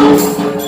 Thank you.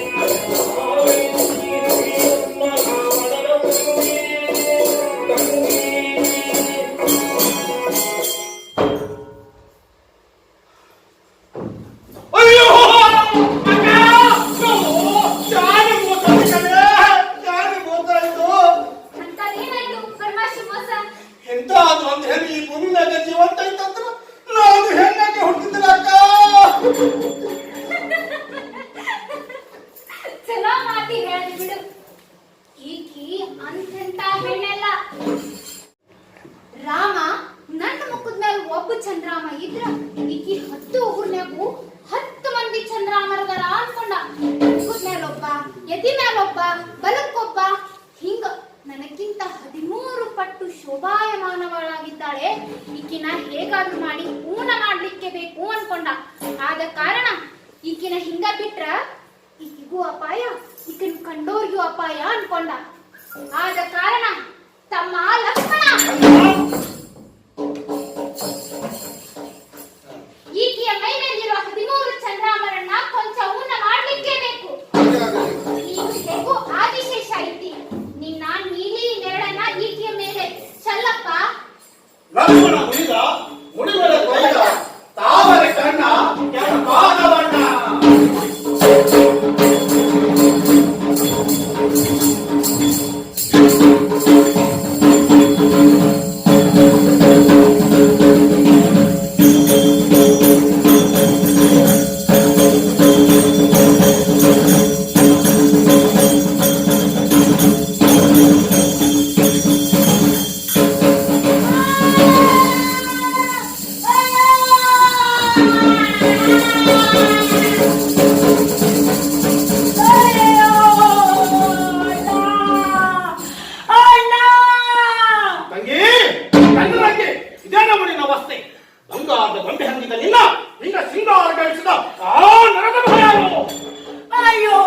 ಹೇಳ್ ಬಿಡು. ಈಕಿ ಅಂತೆಂತ ಹೆಣ್ಣೆಲ್ಲ ರಾಮ, ನನ್ನ ಮುಖದ ಮೇಲೆ ಒಬ್ಬ ಚಂದ್ರಾಮ ಇದ್ರ ಈಕಿ ಹತ್ತು ಉಗುರ್ನ್ಯಾಗು ಹತ್ತು ಮಂದಿ ಚಂದ್ರಾಮರದಾರ ಅನ್ಕೊಂಡ ಮುಖದ ಮೇಲೊಬ್ಬ, ಎದಿ ಮೇಲೊಬ್ಬ, ಬಲಕ್ಕೊಬ್ಬ. ಹಿಂಗ ನನಗಿಂತ ಹದಿಮೂರು ಪಟ್ಟು ಶೋಭಾಯಮಾನವಳಾಗಿದ್ದಾಳೆ. ಈಕಿನ ಹೇಗಾದ್ರೂ ಮಾಡಿ ಪೂರ್ಣ ಮಾಡ್ಲಿಕ್ಕೆ ಬೇಕು ಅನ್ಕೊಂಡ. ಆದ ಕಾರಣ ಈಕಿನ ಹಿಂಗ ಬಿಟ್ರ ಈಕಿಗೂ ಅಪಾಯ. ಈಕಿನ ಕಂಡೋರ್ಗೂ ಅಪಾಯ ಅನ್ಕೊಂಡ. ಆದ ಕಾರಣ ತಮ್ಮ ಲಕ್ಷ್ಮಣ. ಬಂಗಾರದ ನಿನ್ನ ನಿನ್ನ ಸಿಂಗಾರ ಗಳಿಸಿದ ಆ ನರದ ಭಯಾನು ಅಯ್ಯೋ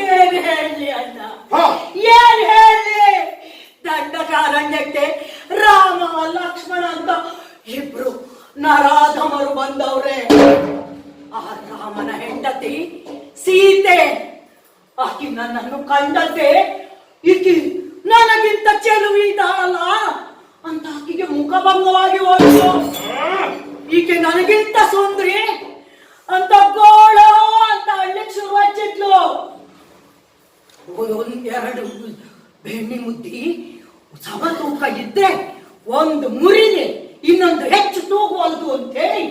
ಏನ್ ಹೇಳಿ ಅಣ್ಣ? ಹಾ. ಏನ್ ಹೇಳಿ? ದಂಡಕಾರಣ್ಯಕ್ಕೆ ರಾಮ ಲಕ್ಷ್ಮಣ ಅಂತ ಇಬ್ರು ನರಾಧಮರು ಬಂದವ್ರೆ. ಆ ರಾಮನ ಹೆಂಡತಿ ಸೀತೆ ಆಕಿ ನನ್ನನ್ನು ಕಂಡದ್ದೆ ಈಕಿ ನನಗಿಂತ ಚೆಲುವಿದಾಳಲ್ಲ ಅಂತ ಆಕಿಗೆ ಮುಖಭಂಗವಾಗಿ ಹೋಯ್ತು ಈಕೆ ನನಗಿಂತ ಸುಂದ್ರಿ? ಅಂತ ಗೋಳು ಅಂತ ಅಳ್ಳಿಕ್ ಶುರು ಹಚ್ಚಿದ್ಲು. ಒಂದ್ ಬೆಣ್ಣೆ ಮುದ್ದಿ ಸಮ ತೂಕ ಇದ್ರೆ ಒಂದು ಮುರಿದೆ ಇನ್ನೊಂದು ಹೆಚ್ಚು ತೂಗುವಲ್ದು ಅಂತೇಳಿ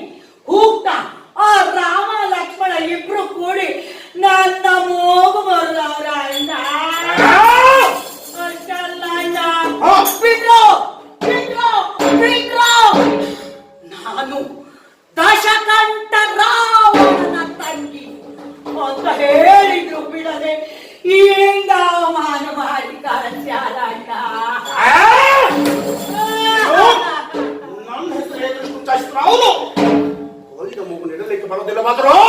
ಹೋಗ್ತಾ ಆ ರಾಮ ಲಕ್ಷ್ಮಣ ಇಬ್ರು ಕೂಡಿ ನನ್ನ ಮೂಗು ನನ್ನ ಹೆಸರು